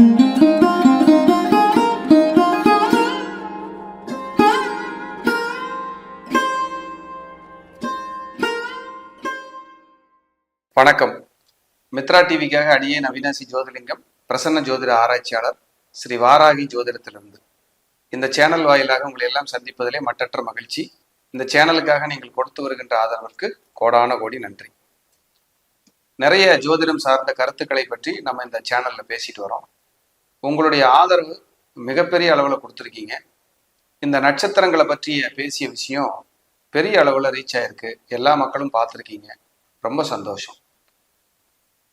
வணக்கம். மித்ரா டிவிக்காக அடியேன் அவினாசி ஜோதிலிங்கம் பிரசன்ன ஜோதிட ஆராய்ச்சியாளர் ஸ்ரீ வாராகி ஜோதிடத்திலிருந்து. இந்த சேனல் வாயிலாக உங்களை எல்லாம் சந்திப்பதிலே மட்டற்ற மகிழ்ச்சி. இந்த சேனலுக்காக நீங்கள் கொடுத்து வருகின்ற ஆதரவிற்கு கோடான கோடி நன்றி. நிறைய ஜோதிடம் சார்ந்த கருத்துக்களை பற்றி நம்ம இந்த சேனல்ல பேசிட்டு வரோம். உங்களுடைய ஆதரவு மிகப்பெரிய அளவில் கொடுத்துருக்கீங்க. இந்த நட்சத்திரங்களை பற்றிய பேசிய விஷயம் பெரிய அளவில் ரீச் ஆயிருக்கு. எல்லா மக்களும் பார்த்துருக்கீங்க. ரொம்ப சந்தோஷம்.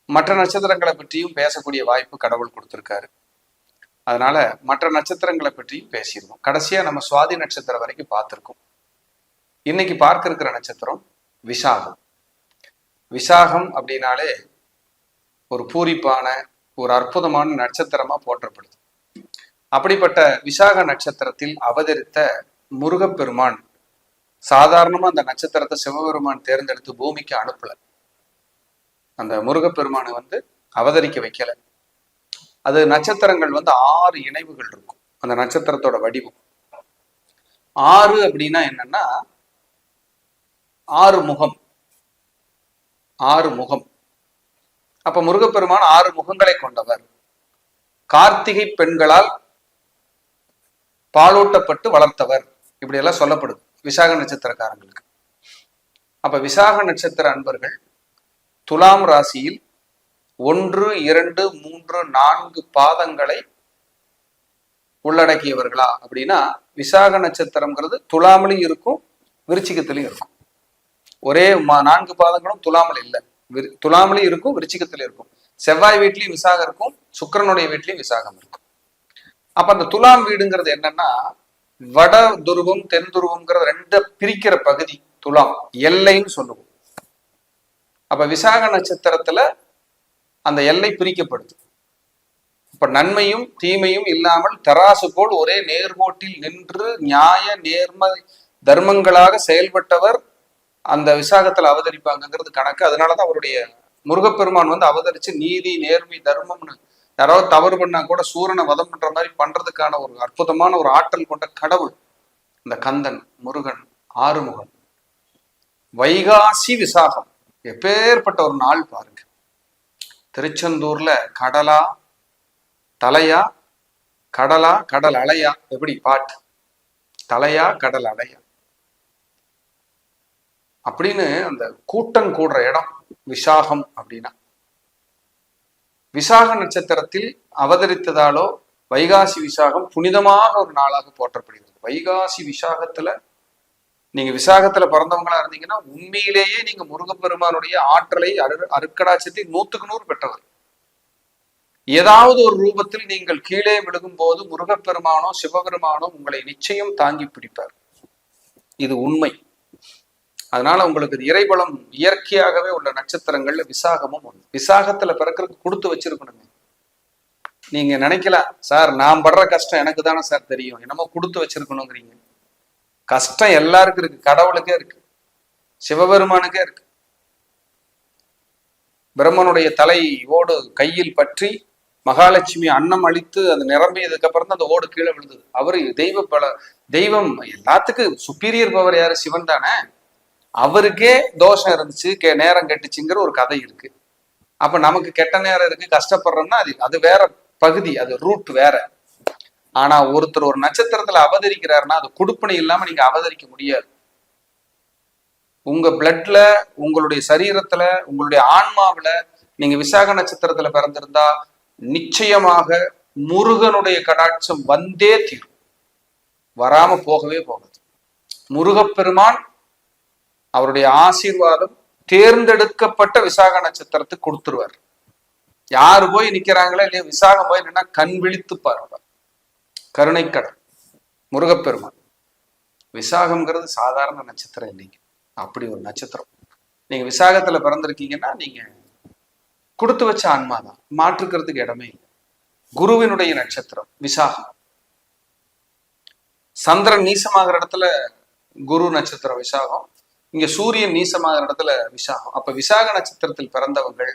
மற்ற நட்சத்திரங்களை பற்றியும் பேசக்கூடிய வாய்ப்பு கடவுள் கொடுத்துருக்காரு. அதனால மற்ற நட்சத்திரங்களை பற்றியும் பேசிடுவோம் கடைசியா நம்ம சுவாதி நட்சத்திரம் வரைக்கும் பார்த்துருக்கோம். இன்னைக்கு பார்க்க இருக்கிற நட்சத்திரம் விசாகம். விசாகம் அப்படின்னாலே ஒரு பூரிப்பான ஒரு அற்புதமான நட்சத்திரமா போற்றப்படுது. அப்படிப்பட்ட விசாக நட்சத்திரத்தில் அவதரித்த முருகப்பெருமான் சாதாரணமா அந்த நட்சத்திரத்தை சிவபெருமான் தேர்ந்தெடுத்து பூமிக்கு அனுப்பல. அந்த முருகப்பெருமானை வந்து அவதரிக்க வைக்கல. அது நட்சத்திரங்கள் வந்து ஆறு இணைவுகள் இருக்கும். அந்த நட்சத்திரத்தோட வடிவம். ஆறு அப்படின்னா என்னன்னா ஆறு முகம். ஆறு முகம். அப்ப முருகப்பெருமான் ஆறு முகங்களை கொண்டவர். கார்த்திகை பெண்களால் பாலூட்டப்பட்டு வளர்த்தவர். இப்படி எல்லாம் சொல்லப்படுது. விசாக நட்சத்திரக்காரங்களுக்கு. அப்ப விசாக நட்சத்திர அன்பர்கள் துலாம் ராசியில் ஒன்று இரண்டு மூன்று நான்கு பாதங்களை உள்ளடக்கியவர்களா? அப்படின்னா விசாக நட்சத்திரம்ங்கிறது துலாமலையும் இருக்கும் விருச்சிகத்திலையும் இருக்கும். ஒரே நான்கு பாதங்களும் துலாமல் இல்லை. துலாமலையும் இருக்கும் விருச்சிகத்துல இருக்கும். செவ்வாய் வீட்லயும் விசாகம் இருக்கும் சுக்கரனுடைய வீட்லயும் விசாகம் இருக்கும். அப்ப அந்த துலாம் வீடுங்கிறது என்னன்னா வட துருவம் தென் துருவம்ங்கிற ரெண்ட பிரிக்கிற பகுதி துலாம் எல்லைன்னு சொல்லுவோம். அப்ப விசாக நட்சத்திரத்துல அந்த எல்லை பிரிக்கப்படுது. இப்ப நன்மையும் தீமையும் இல்லாமல் தராசு போல் ஒரே நேர்கோட்டில் நின்று நியாய நேர்ம தர்மங்களாக செயல்பட்டவர் அந்த விசாகத்துல அவதரிப்பாங்கிறது கணக்கு. அதனாலதான் அவருடைய முருகப்பெருமான் வந்து அவதரிச்சு நீதி நேர்மை தர்மம்னு யாராவது தவறு பண்ணா கூட சூரனை வதம் பண்ற மாதிரி பண்றதுக்கான ஒரு அற்புதமான ஒரு ஆற்றல் கொண்ட கடவுள் இந்த கந்தன் முருகன் ஆறுமுகன். வைகாசி விசாகம். எப்பேற்பட்ட ஒரு நாள் பாருங்க. திருச்செந்தூர்ல கடலா தலையா கடலா கடல் அலையா? எப்படி? பாட்டு. தலையா கடல் அலையா? அப்படின்னு அந்த கூட்டம் கூடுற இடம் விசாகம் அப்படின்னா. விசாக நட்சத்திரத்தில் அவதரித்ததாலோ வைகாசி விசாகம் புனிதமாக ஒரு நாளாக போற்றப்படுகிறது. வைகாசி விசாகத்துல நீங்க விசாகத்துல பிறந்தவங்களா இருந்தீங்கன்னா உண்மையிலேயே நீங்க முருகப்பெருமானுடைய ஆற்றலை அரு அருக்கடாட்சத்தை நூத்துக்கு நூறு பெற்றவர். ஏதாவது ஒரு ரூபத்தில் நீங்கள் கீழே விழுகும் போது முருகப்பெருமானோ சிவபெருமானோ உங்களை நிச்சயம் தாங்கி பிடிப்பார். இது உண்மை. அதனால உங்களுக்கு இறைபலம் இயற்கையாகவே உள்ள நட்சத்திரங்கள்ல விசாகமும் ஒன்று விசாகத்துல பிறக்கிறதுக்கு கொடுத்து வச்சிருக்கணுங்க. நீங்க நினைக்கலாம் சார் நான் படுற கஷ்டம் எனக்கு தானே சார் தெரியும். என்னமோ கொடுத்து வச்சிருக்கணுங்கிறீங்க. கஷ்டம் எல்லாருக்கும் இருக்கு. கடவுளுக்கே இருக்கு. சிவபெருமானுக்கே இருக்கு. பிரம்மனுடைய தலை ஓடு கையில் பற்றி மகாலட்சுமி அன்னம் அழித்து அது நிரம்பியதுக்கு அப்புறம் தான் அந்த ஓடு கீழே விழுந்தது. அவரு தெய்வ பல தெய்வம் எல்லாத்துக்கும் சுப்பீரியர் பவர் யாரு? சிவன் தானே? அவருக்கே தோஷம் இருந்துச்சு கே நேரம் கெட்டுச்சுங்கிற ஒரு கதை இருக்கு. அப்ப நமக்கு கெட்ட நேரம் இருக்கு கஷ்டப்படுறோம்னா அது அது வேற பகுதி அது ரூட் வேற. ஆனா ஒருத்தர் ஒரு நட்சத்திரத்துல அவதரிக்கிறாருன்னா அது கொடுப்பனை இல்லாம நீங்க அவதரிக்க முடியாது. உங்க பிளட்ல உங்களுடைய சரீரத்துல உங்களுடைய ஆன்மாவில நீங்க விசாக நட்சத்திரத்துல பிறந்திருந்தா நிச்சயமாக முருகனுடைய கடாட்சம் வந்தே தீரும். வராம போகவே போகாது. முருகப்பெருமான் அவருடைய ஆசீர்வாதம் தேர்ந்தெடுக்கப்பட்ட விசாக நட்சத்திரத்துக்கு கொடுத்துருவார். யாரு போய் நிக்கிறாங்களோ இல்லையா விசாகம் போய் நின்னா கண் விழித்து பாருங்க கருணைக்கடல் முருகப்பெருமான். விசாகம்ங்கிறது சாதாரண நட்சத்திரம் இல்லைங்க. அப்படி ஒரு நட்சத்திரம். நீங்க விசாகத்துல பிறந்திருக்கீங்கன்னா நீங்க கொடுத்து வச்ச ஆன்மா தான். மாற்றுக்கிறதுக்கு இடமே இல்லை. குருவினுடைய நட்சத்திரம் விசாகம். சந்திரன் நீசமாகிற இடத்துல குரு நட்சத்திரம் விசாகம். இங்க சூரியன் நீசமாகிற இடத்துல விசாகம். அப்ப விசாக நட்சத்திரத்தில் பிறந்தவங்கள்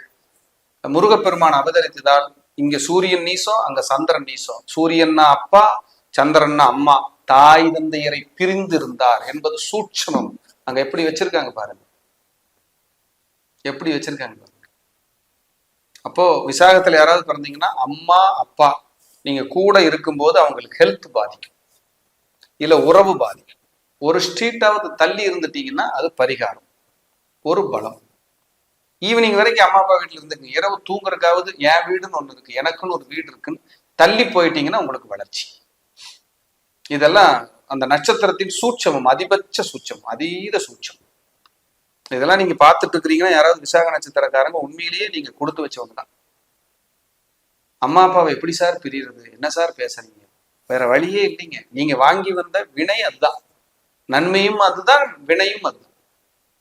முருகப்பெருமான் அவதரித்ததால் இங்க சூரியன் நீசம் அங்க சந்திரன் நீசம். சூரியன்னா அப்பா சந்திரன்னா அம்மா. தாய் தந்தையரை பிரிந்து இருந்தார் என்பது சூட்சமம். அங்க எப்படி வச்சிருக்காங்க பாருங்க. எப்படி வச்சிருக்காங்க பாருங்க. அப்போ விசாகத்துல யாராவது பிறந்தீங்கன்னா அம்மா அப்பா. நீங்க கூட இருக்கும்போது அவங்களுக்கு ஹெல்த் பாதிக்கும். இல்ல உறவு பாதிக்கும். ஒரு ஸ்ட்ரீட்டாவது தள்ளி இருந்துட்டீங்கன்னா அது பரிகாரம். ஒரு பலம். ஈவினிங் வரைக்கும் அம்மா அப்பா வீட்டுல இருந்துங்க. இரவு தூங்குறதுக்காவது என் வீடுன்னு ஒண்ணு இருக்கு. எனக்குன்னு ஒரு வீடு இருக்குன்னு தள்ளி போயிட்டீங்கன்னா உங்களுக்கு வளர்ச்சி. இதெல்லாம் அந்த நட்சத்திரத்தின் சூட்சமம் அதிபட்ச சூட்சம் அதீத சூட்சம். இதெல்லாம் நீங்க பார்த்துட்டு இருக்கிறீங்கன்னா யாராவது விசாக நட்சத்திரக்காரங்க உண்மையிலேயே நீங்க கொடுத்து வச்சவங்க தான். அம்மா அப்பாவை எப்படி சார் பிரியறது? என்ன சார் பேசுறீங்க? வேற வழியே இல்லைங்க. நீங்க வாங்கி வந்த வினை அதுதான். நன்மையும் அதுதான் வினையும் அதுதான்.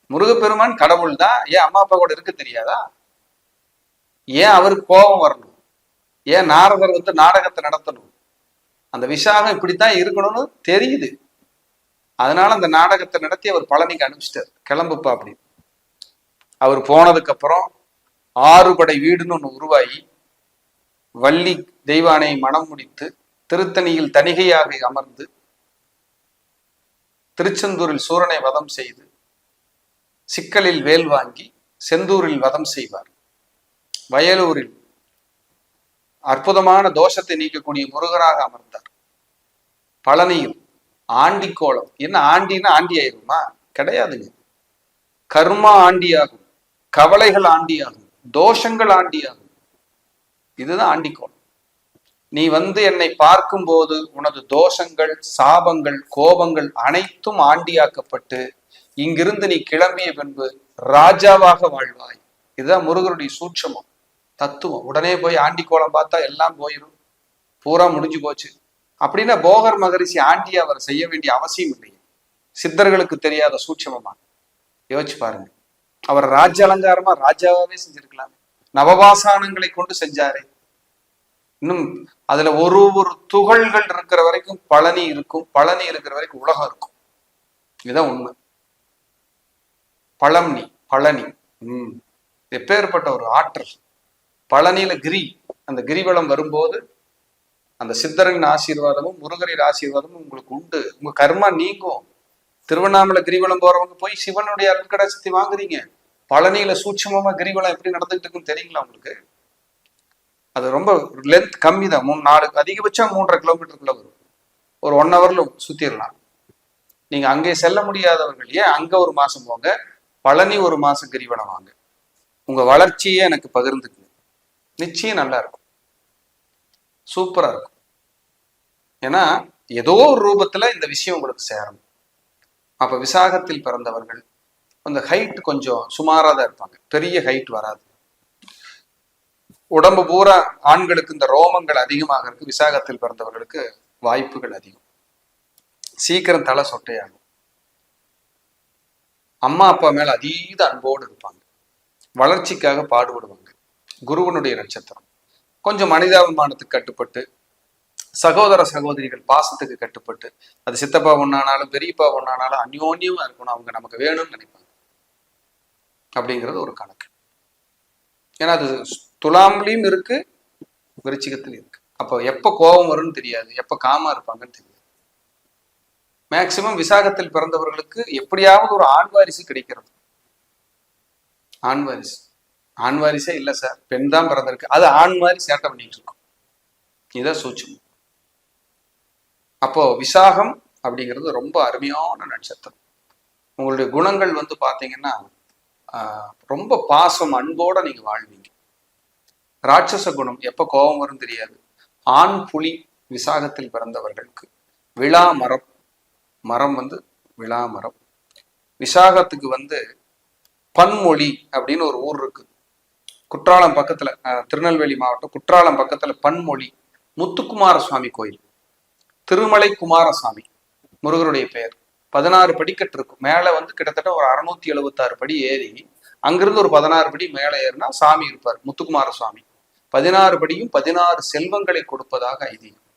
முருகப்பெருமான் கடவுள் தான். ஏன் அம்மா அப்பா கூட இருக்க தெரியாதா? ஏன் அவருக்கு கோபம் வரணும்? ஏன் நாரதர் வந்து நாடகத்தை நடத்தணும்? அந்த விசாகம் இப்படித்தான் இருக்கணும்னு தெரியுது. அதனால அந்த நாடகத்தை நடத்தி அவர் பழனிக்கு அனுப்பிச்சிட்டார். கிளம்புப்பா அப்படின்னு. அவர் போனதுக்கு அப்புறம் ஆறுபடை வீடுன்னு ஒன்று உருவாகி வள்ளி தெய்வானை மனம் முடித்து திருத்தணியில் தணிகையாக அமர்ந்து திருச்செந்தூரில் சூரனை வதம் செய்து சிக்கலில் வேல் வாங்கி செந்தூரில் வதம் செய்வார். வயலூரில் அற்புதமான தோஷத்தை நீக்கக்கூடிய முருகராக அமர்ந்தார். பழனியில் ஆண்டி கோலம் என்ன ஆண்டின்னா ஆண்டி ஆயிருமா? கிடையாதுங்க. கர்மா ஆண்டியாகும் கவலைகள் ஆண்டியாகும் தோஷங்கள் ஆண்டியாகும். இதுதான் ஆண்டிக்கோளம். நீ வந்து என்னை பார்க்கும்போது உனது தோஷங்கள் சாபங்கள் கோபங்கள் அனைத்தும் ஆண்டியாக்கப்பட்டு இங்கிருந்து நீ கிளம்பிய பின்பு ராஜாவாக வாழ்வாய். இதுதான் முருகருடைய சூட்சமம் தத்துவம். உடனே போய் ஆண்டி கோலம் பார்த்தா எல்லாம் போயிடும் பூரா முடிஞ்சு போச்சு. அப்படின்னா போகர் மகரிஷி ஆண்டி அவர் செய்ய வேண்டிய அவசியம் இல்லை சித்தர்களுக்கு தெரியாத சூட்சமமா? யோசிச்சு பாருங்க. அவர் ராஜ்ய அலங்காரமா ராஜாவே செஞ்சிருக்கலாம். நவபாசானங்களை கொண்டு செஞ்சாரே. இன்னும் அதுல ஒரு ஒரு துகள்கள் இருக்கிற வரைக்கும் பழனி இருக்கும். பழனி இருக்கிற வரைக்கும் உலகம் இருக்கும். இதுதான் உண்மை. பழம்னி பழனி. உம் எப்பேற்பட்ட ஒரு ஆற்றல். பழனியில கிரி. அந்த கிரிவலம் வரும்போது அந்த சித்தரின் ஆசீர்வாதமும் முருகரின் ஆசீர்வாதமும் உங்களுக்கு உண்டு. உங்க கர்மா நீங்கும். திருவண்ணாமலை கிரிவலம் போறவங்க போய் சிவனுடைய அருட்கடாசத்தை வாங்குறீங்க. பழனியில சூட்சமமா கிரிவலம் எப்படி நடந்துகிட்டு இருக்குன்னு தெரியுங்களா உங்களுக்கு? அது ரொம்ப லென்த் கம்மி தான். மூணு நாலு அதிகபட்சம் மூன்றரை கிலோமீட்டருக்குள்ள வரும். ஒரு ஒன் ஹவர்ல சுத்திடலாம் நீங்க அங்கே செல்ல முடியாதவர்கள் ஏன் அங்க ஒரு மாசம் போங்க? பழனி ஒரு மாசம் கிரிவனம் வாங்க. உங்க வளர்ச்சியே எனக்கு பகிர்ந்துக்குங்க. நிச்சயம் நல்லா இருக்கும். சூப்பரா இருக்கும். ஏன்னா ஏதோ ஒரு ரூபத்துல இந்த விஷயம் உங்களுக்கு சேரணும் அப்ப விசாகத்தில் பிறந்தவர்கள் அந்த ஹைட் கொஞ்சம் சுமாராக தான் இருப்பாங்க. பெரிய ஹைட் வராது. உடம்பு பூரா ஆண்களுக்கு இந்த ரோமங்கள் அதிகமாக இருக்கு விசாகத்தில் பிறந்தவர்களுக்கு வாய்ப்புகள் அதிகம். சீக்கிரம் தலை சொட்டையாகும். அம்மா அப்பா மேல அதீத அன்போடு இருப்பாங்க. வளர்ச்சிக்காக பாடுபடுவாங்க. குருவனுடைய நட்சத்திரம். கொஞ்சம் மனிதாபிமானத்துக்கு கட்டுப்பட்டு சகோதர சகோதரிகள் பாசத்துக்கு கட்டுப்பட்டு அது சித்தப்பா ஒன்னானாலும் பெரியப்பா ஒன்னானாலும் அந்யோன்யமா இருக்கணும். அவங்க நமக்கு வேணும்னு நினைப்பாங்க. அப்படிங்கிறது ஒரு கணக்கு. ஏன்னா அது துலாம்லையும் இருக்கு விருச்சிகத்திலும் இருக்கு. அப்போ எப்போ கோபம் வரும்னு தெரியாது. எப்போ காமா இருப்பாங்கன்னு தெரியாது. மேக்சிமம் விசாகத்தில் பிறந்தவர்களுக்கு எப்படியாவது ஒரு ஆண் வாரிசு கிடைக்கிறது. ஆண் வாரிசு. ஆண் வாரிசே இல்லை சார். பெண் தான் பிறந்திருக்கு. அது ஆண் மாதிரி சேட்டை பண்ணிட்டு இருக்கும். இதான் சூட்சம் அப்போ விசாகம் அப்படிங்கிறது ரொம்ப அருமையான நட்சத்திரம். உங்களுடைய குணங்கள் வந்து பார்த்தீங்கன்னா ரொம்ப பாசம் அன்போட நீங்க வாழ்வீங்க. ராட்சச குணம் எப்ப கோபம் வரும் தெரியாது. ஆண் புலி விசாகத்தில் பிறந்தவர்களுக்கு. விழா மரம். மரம் வந்து விழா மரம். விசாகத்துக்கு வந்து பன்மொழி அப்படின்னு ஒரு ஊர் இருக்கு. குற்றாலம் பக்கத்துல திருநெல்வேலி மாவட்டம் குற்றாலம் பக்கத்துல பன்மொழி முத்துக்குமார சுவாமி கோயில். திருமலை குமாரசாமி முருகருடைய பெயர். பதினாறு படிக்கட்டு இருக்கும். மேலே வந்து கிட்டத்தட்ட ஒரு அறுநூத்தி எழுபத்தாறு படி ஏறி அங்கிருந்து ஒரு பதினாறு படி மேலே ஏறினா சாமி இருப்பார் முத்துக்குமார சுவாமி பதினாறு படியும் பதினாறு செல்வங்களை கொடுப்பதாக ஐதீகம்.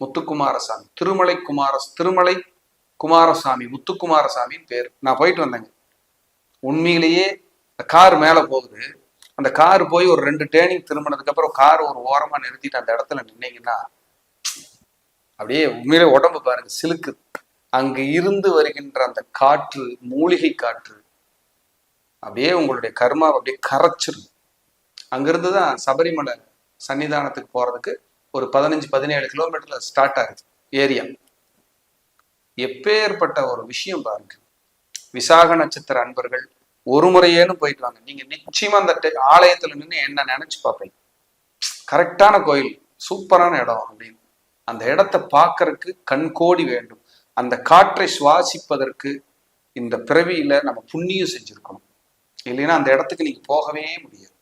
முத்துக்குமாரசாமி திருமலை குமார திருமலை குமாரசாமி முத்துக்குமாரசாமின்னு பேர். நான் போயிட்டு வந்தேங்க. உண்மையிலேயே கார் மேல போகுது. அந்த கார் போய் ஒரு ரெண்டு டேர்னிங் திரும்பினதுக்கு அப்புறம் கார் ஒரு ஓரமா நிறுத்திட்டு அந்த இடத்துல நின்னீங்கன்னா அப்படியே உண்மையிலே உடம்பு பாருங்க சிலுக்கு. அங்கு இருந்து வருகின்ற அந்த காற்று மூலிகை காற்று அப்படியே உங்களுடைய கர்மா அப்படியே கரைச்சிரும். அங்கிருந்து தான் சபரிமலை சன்னிதானத்துக்கு போறதுக்கு ஒரு பதினஞ்சு பதினேழு கிலோமீட்டர்ல ஸ்டார்ட் ஆகுது ஏரியா. எப்பேற்பட்ட ஒரு விஷயம் பாருங்க. விசாக நட்சத்திர அன்பர்கள் ஒரு முறையேன்னு போயிட்டு வாங்க. நீங்க நிச்சயமா அந்த டெ- ஆலயத்துல நின்று என்ன நினைச்சு பார்ப்பீங்க. கரெக்டான கோயில் சூப்பரான இடம் அப்படின்னு. அந்த இடத்த பார்க்கறதுக்கு கண்கோடி வேண்டும். அந்த காற்றை சுவாசிப்பதற்கு இந்த பிறவியில நம்ம புண்ணியம் செஞ்சிருக்கணும். இல்லைன்னா அந்த இடத்துக்கு நீங்க போகவே முடியாது.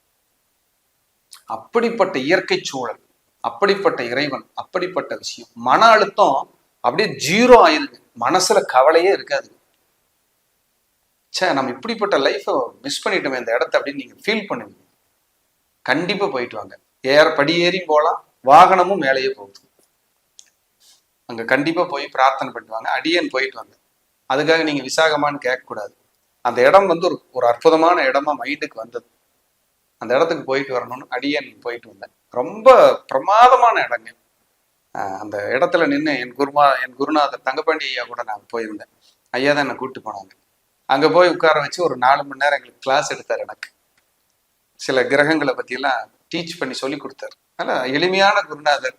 அப்படிப்பட்ட இயற்கை சூழல் அப்படிப்பட்ட இறைவன் அப்படிப்பட்ட விஷயம். மன அழுத்தம் அப்படியே ஜீரோ ஆயிருது. மனசுல கவலையே இருக்காது. ச்சே நம்ம இப்படிப்பட்ட லைஃப்பை மிஸ் பண்ணிட்டோமே இந்த இடத்த அப்படின்னு நீங்க ஃபீல் பண்ணுவீங்க. கண்டிப்பா போயிட்டு வாங்க. ஏற படி ஏறியும் போகலாம். வாகனமும் மேலேயே போகுது. அங்க கண்டிப்பா போய் பிரார்த்தனை பண்ணுவாங்க வாங்க. அடியேன் போயிட்டு வாங்க. அதுக்காக நீங்க விசாகமான்னு கேட்கக்கூடாது. அந்த இடம் வந்து ஒரு ஒரு அற்புதமான இடமா மைண்டுக்கு வந்தது. அந்த இடத்துக்கு போயிட்டு வரணும்னு அடியன் போயிட்டு வந்தேன். ரொம்ப பிரமாதமான இடங்க. அந்த இடத்துல நின்று என் குருமா என் குருநாதர் தங்கப்பாண்டி ஐயா கூட நான் போயிருந்தேன். ஐயா தான் என்னை கூப்பிட்டு போனாங்க. அங்கே போய் உட்கார வச்சு ஒரு நாலு மணி நேரம் எங்களுக்கு கிளாஸ் எடுத்தார் எனக்கு. சில கிரகங்களை பற்றியெல்லாம் டீச் பண்ணி சொல்லி கொடுத்தாரு. நல்லா எளிமையான குருநாதர்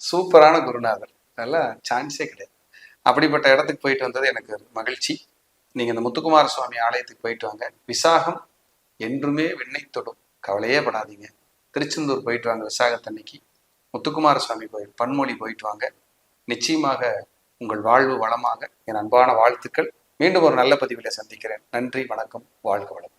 சூப்பரான குருநாதர். அதெல்லாம் சான்ஸே கிடையாது. அப்படிப்பட்ட இடத்துக்கு போயிட்டு வந்தது எனக்கு மகிழ்ச்சி. நீங்கள் இந்த முத்துக்குமார சுவாமி ஆலயத்துக்கு போயிட்டு வாங்க. விசாகம் என்றுமே வெண்ணை தொடும். கவலையே படாதீங்க. திருச்செந்தூர் போயிட்டு வாங்க விசாகத்தன்னைக்கு. முத்துக்குமார சுவாமி கோயில் பன்மொழி போயிட்டு வாங்க. நிச்சயமாக உங்கள் வாழ்வு வளமாக. என் அன்பான வாழ்த்துக்கள். மீண்டும் ஒரு நல்ல பதிவில் சந்திக்கிறேன். நன்றி வணக்கம் வாழ்க வளம்